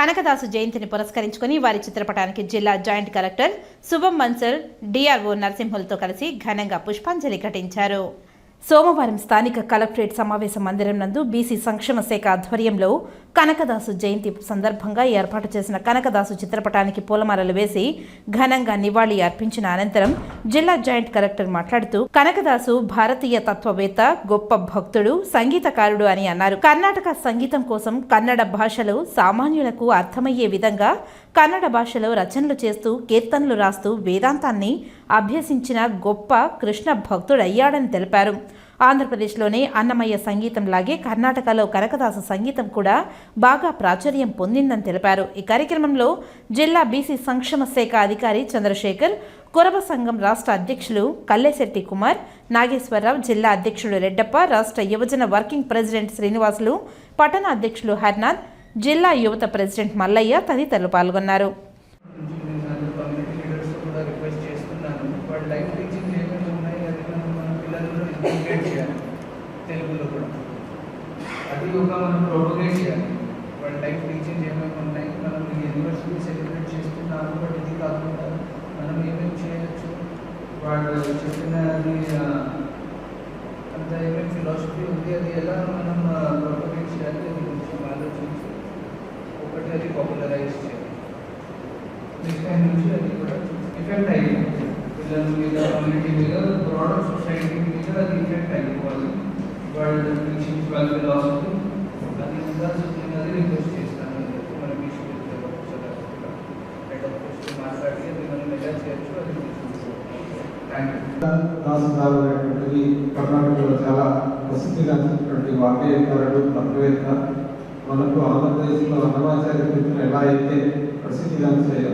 కనకదాసు జయంతిని పురస్కరించుకుని వారి చిత్రపటానికి జిల్లా జాయింట్ కలెక్టర్ శుభం మన్సర్ డిఆర్ఓ నరసింహులతో కలిసి ఘనంగా పుష్పాంజలి ఘటించారు. సోమవారం స్థానిక కలెక్టరేట్ సమావేశ మందిరం నందు బీసీ సంక్షేమ శాఖ ఆధ్వర్యంలో కనకదాసు జయంతి సందర్భంగా ఏర్పాటు చేసిన కనకదాసు చిత్రపటానికి పూలమాలలు వేసి ఘనంగా నివాళి అర్పించిన అనంతరం జిల్లా జాయింట్ కలెక్టర్ మాట్లాడుతూ కనకదాసు భారతీయ తత్వవేత్త గొప్ప భక్తుడు సంగీతకారుడు అని అన్నారు. కర్ణాటక సంగీతం కోసం కన్నడ భాషలో సామాన్యులకు అర్థమయ్యే విధంగా కన్నడ భాషలో రచనలు చేస్తూ కీర్తనలు రాస్తూ వేదాంతాన్ని అభ్యసించిన గొప్ప కృష్ణ భక్తుడయ్యాడని తెలిపారు. ఆంధ్రప్రదేశ్లోనే అన్నమయ్య సంగీతం లాగే కర్ణాటకలో కనకదాస సంగీతం కూడా బాగా ప్రాచుర్యం పొందిందని తెలిపారు. ఈ కార్యక్రమంలో జిల్లా బీసీ సంక్షేమ శాఖ అధికారి చంద్రశేఖర్ కురబ సంఘం రాష్ట్ర అధ్యక్షులు కల్లేశెట్టి కుమార్ నాగేశ్వరరావు జిల్లా అధ్యక్షుడు రెడ్డప్ప రాష్ట్ర యువజన వర్కింగ్ ప్రెసిడెంట్ శ్రీనివాసులు పట్టణ అధ్యక్షులు హర్నాథ్ జిల్లా యువత ప్రెసిడెంట్ మల్లయ్య తదితరులు పాల్గొన్నారు. మన పిల్లలు ఇంటిగ్రేట్ చేయాలి తెలుగులో కూడా అది ఒక మనం ప్రొపగేట్ చేయాలి వాళ్ళ లైఫ్ టీచింగ్ ఏమేమి ఉన్నాయి మనం ఈ యూనివర్సిటీ సెలబ్రేట్ చేస్తున్నాము బట్ ఇది కాకుండా మనం ఏమేమి చేయొచ్చు వాళ్ళు చెప్పినది ఆ, అంత ఏమేమి ఫిలాసఫీ ఉంది అది ఎలా మనం ప్రొపగేట్ చేయాలి అది కొంచెం ఆలోచించి ఒకటి అది పాపులరైజ్ చేయాలి నెక్స్ట్ టైం నుంచి అది కూడా ఎఫెక్ట్ అయ్యింది పిల్లల మీద కమ్యూనిటీ మీద బ్రాడర్ సొసైటీ మీద అది ఎఫెక్ట్ అయిపోవాలి వాళ్ళ టీచింగ్స్ వాళ్ళ ఫిలాసఫీ అది ఉండాల్సింది అది రిక్వెస్ట్ చేస్తాను అని చెప్పి మన విశ్వవిద్యాలయం హెడ్ ఆఫ్ మాట్లాడి అది మనం ఎలా చేయొచ్చు అది థ్యాంక్ యూ దాసు గారు అనేటువంటిది కర్ణాటకలో చాలా ప్రసిద్ధిగాంచినటువంటి వాగ్గేయకారుడు తత్వవేత్త మనకు ఆంధ్రప్రదేశ్లో అన్నమాచార్య కృతులు ఎలా అయితే ప్రసిద్ధిగాంచాయో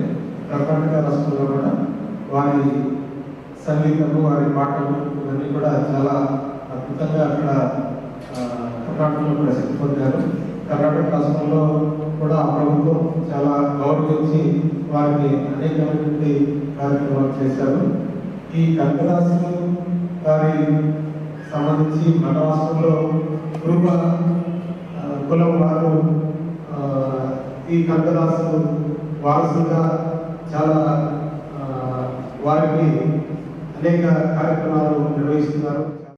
కర్ణాటక రాష్ట్రంలో కూడా వారి సంగీతము వారి పాటలు ఇవన్నీ కూడా చాలా అద్భుతంగా అక్కడ కర్ణాటకలో ప్రసిద్ధి పొందారు. కర్ణాటక రాష్ట్రంలో కూడా ఆ ప్రభుత్వం చాలా గౌరవించి వారిని అనేకమైనటువంటి కార్యక్రమాలు చేశారు. ఈ కనకదాసు గారి సంబంధించి మన రాష్ట్రంలో కురుబ కులం వారు ఈ కనకదాసు వారసుగా చాలా వారికి అనేక కార్యక్రమాలు నిర్వహిస్తున్నారు.